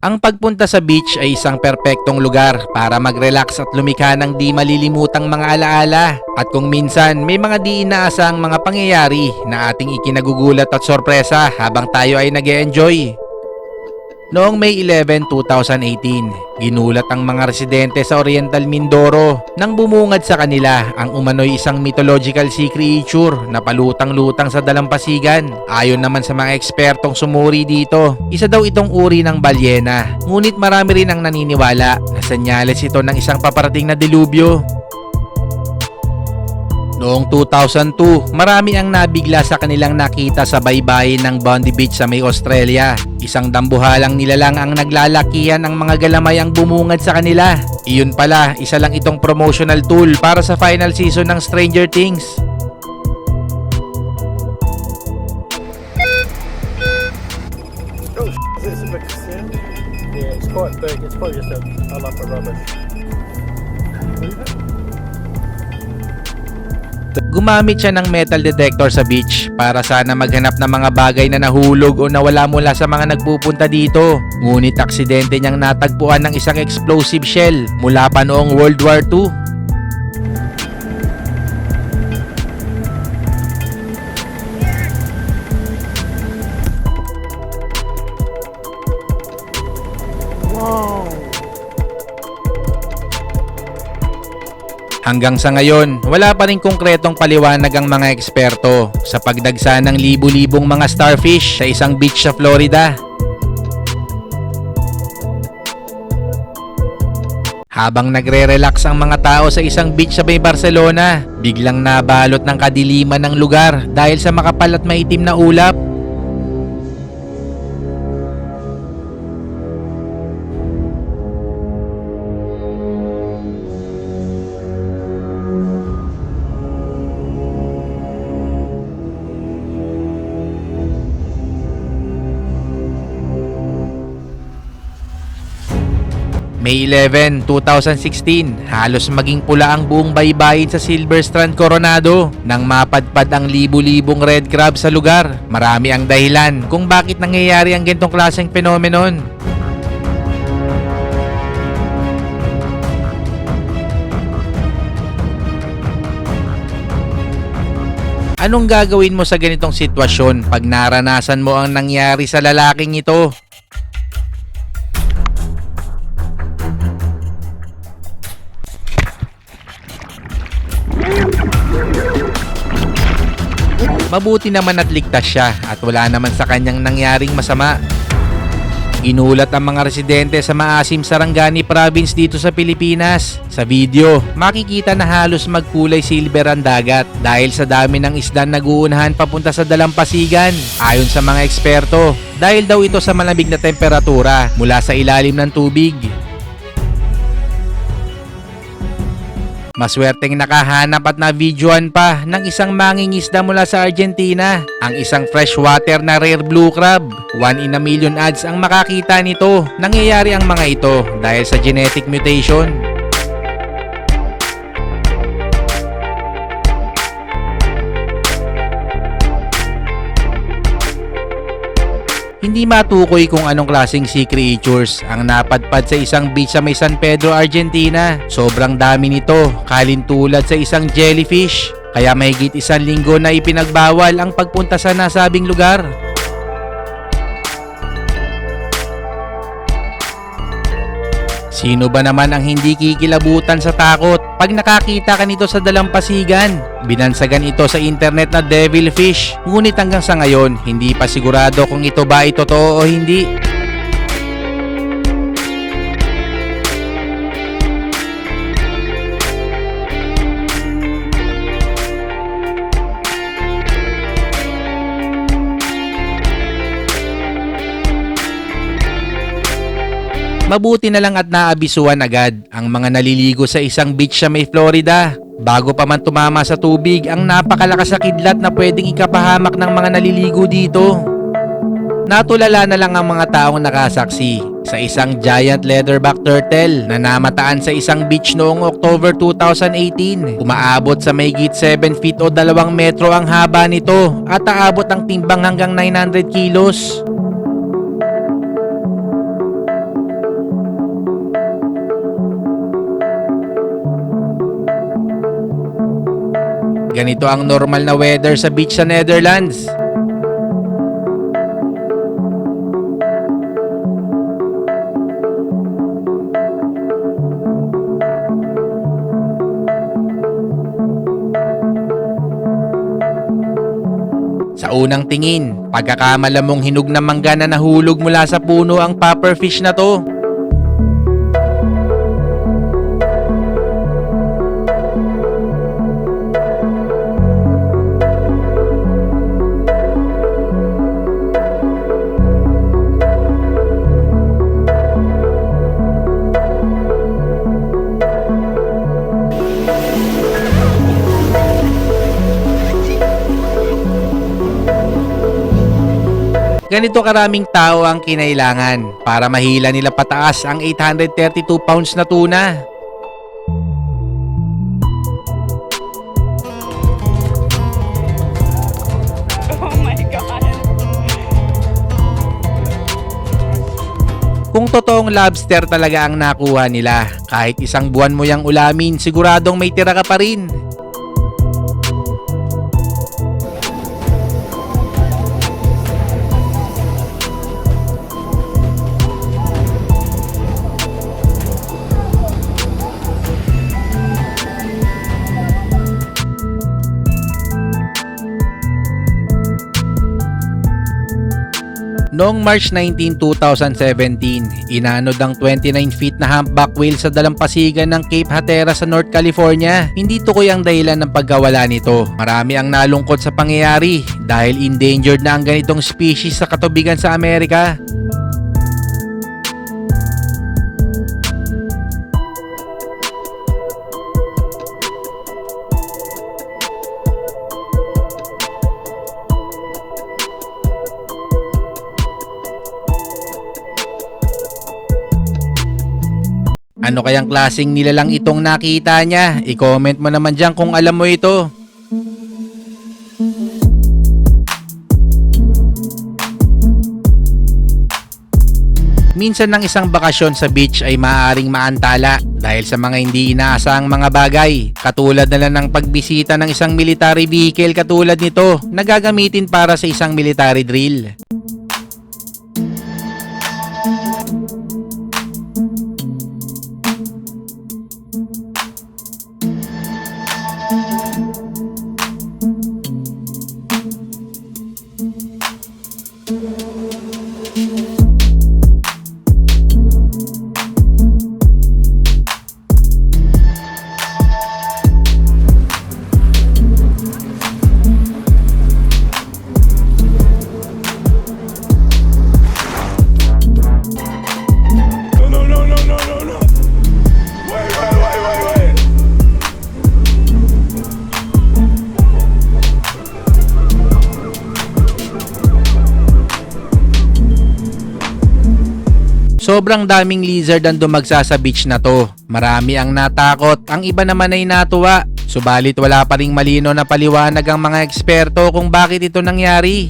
Ang pagpunta sa beach ay isang perpektong lugar para mag-relax at lumikha ng di malilimutang mga alaala. At kung minsan may mga di inaasang mga pangyayari na ating ikinagugulat at sorpresa habang tayo ay nag enjoy Noong May 11, 2018, ginulat ang mga residente sa Oriental Mindoro nang bumungad sa kanila ang umano'y isang mythological sea creature na palutang-lutang sa dalampasigan. Ayon naman sa mga ekspertong sumuri dito, isa daw itong uri ng balyena. Ngunit marami rin ang naniniwala na senyales ito ng isang paparating na dilubyo. Noong 2002, marami ang nabigla sa kanilang nakita sa baybayin ng Bondi Beach sa may Australia. Isang dambuhalang nilalang ang naglalakihan ng mga galamay ang bumungad sa kanila. Iyon pala, isa lang itong promotional tool para sa final season ng Stranger Things. Oh, is this a big sin? Yeah, it's quite big. It's probably just a, a lump of rubbish. Gumamit siya ng metal detector sa beach para sana maghanap ng mga bagay na nahulog o nawala mula sa mga nagpupunta dito. Ngunit aksidente niyang natagpuan ng isang explosive shell mula pa noong World War II. Hanggang sa ngayon, wala pa rin konkretong paliwanag ang mga eksperto sa pagdagsa ng libu-libong mga starfish sa isang beach sa Florida. Habang nagre-relax ang mga tao sa isang beach sa may Barcelona, biglang nabalot ng kadiliman ng lugar dahil sa makapal at maitim na ulap. May 11, 2016, halos maging pula ang buong baybayin sa Silver Strand, Coronado nang mapadpad ang libu-libong red crab sa lugar. Marami ang dahilan kung bakit nangyayari ang gantong klaseng phenomenon. Anong gagawin mo sa ganitong sitwasyon pag naranasan mo ang nangyari sa lalaking ito? Mabuti naman at ligtas siya at wala naman sa kanyang nangyaring masama. Inulat ang mga residente sa Maasim Sarangani Province dito sa Pilipinas. Sa video, makikita na halos magkulay silver ang dagat dahil sa dami ng isdan naguunahan papunta sa dalampasigan. Ayon sa mga eksperto, dahil daw ito sa malamig na temperatura mula sa ilalim ng tubig. Maswerteng nakahanap at na-videoan pa ng isang mangingisda mula sa Argentina, ang isang freshwater na rare blue crab. One in a million ads ang makakita nito. Nangyayari ang mga ito dahil sa genetic mutation. Hindi matukoy kung anong klaseng sea creatures ang napadpad sa isang beach sa may San Pedro, Argentina. Sobrang dami nito, kalintulad sa isang jellyfish. Kaya mahigit isang linggo na ipinagbawal ang pagpunta sa nasabing lugar. Sino ba naman ang hindi kikilabutan sa takot pag nakakita ka nito sa dalampasigan? Binansagan ito sa internet na devilfish. Ngunit hanggang sa ngayon, hindi pa sigurado kung ito ba ay totoo o hindi. Mabuti na lang at naabisuan agad ang mga naliligo sa isang beach sa may Florida. Bago pa man tumama sa tubig ang napakalakas na kidlat na pwedeng ikapahamak ng mga naliligo dito. Natulala na lang ang mga taong nakasaksi sa isang giant leatherback turtle na namataan sa isang beach noong October 2018. Umaabot sa mayigit 7 feet o 2 metro ang haba nito at aabot ang timbang hanggang 900 kilos. Ganito ang normal na weather sa beach sa Netherlands. Sa unang tingin, pagkakamala mong hinog na mangga na nahulog mula sa puno ang pufferfish na to. Ganito karaming tao ang kinailangan para mahila nila pataas ang 832 pounds na tuna. Oh. Kung totoong lobster talaga ang nakuha nila, kahit isang buwan mo yang ulamin, siguradong may tira ka pa rin. Noong March 19, 2017, inanod ang 29 feet na humpback whale sa dalampasigan ng Cape Hatteras sa North California. Hindi tukoy ang dahilan ng pagkawala nito. Marami ang nalungkot sa pangyayari dahil endangered na ang ganitong species sa katubigan sa Amerika. Ano kayang klaseng nilalang itong nakita niya? I-comment mo naman dyan kung alam mo ito. Minsan ng isang bakasyon sa beach ay maaaring maantala dahil sa mga hindi inaasahang mga bagay. Katulad na lang ng pagbisita ng isang military vehicle katulad nito na gagamitin para sa isang military drill. Sobrang daming lizard ang dumagsa sa beach na to. Marami ang natakot, ang iba naman ay natuwa. Subalit wala pa ring malino na paliwanag ang mga eksperto kung bakit ito nangyari.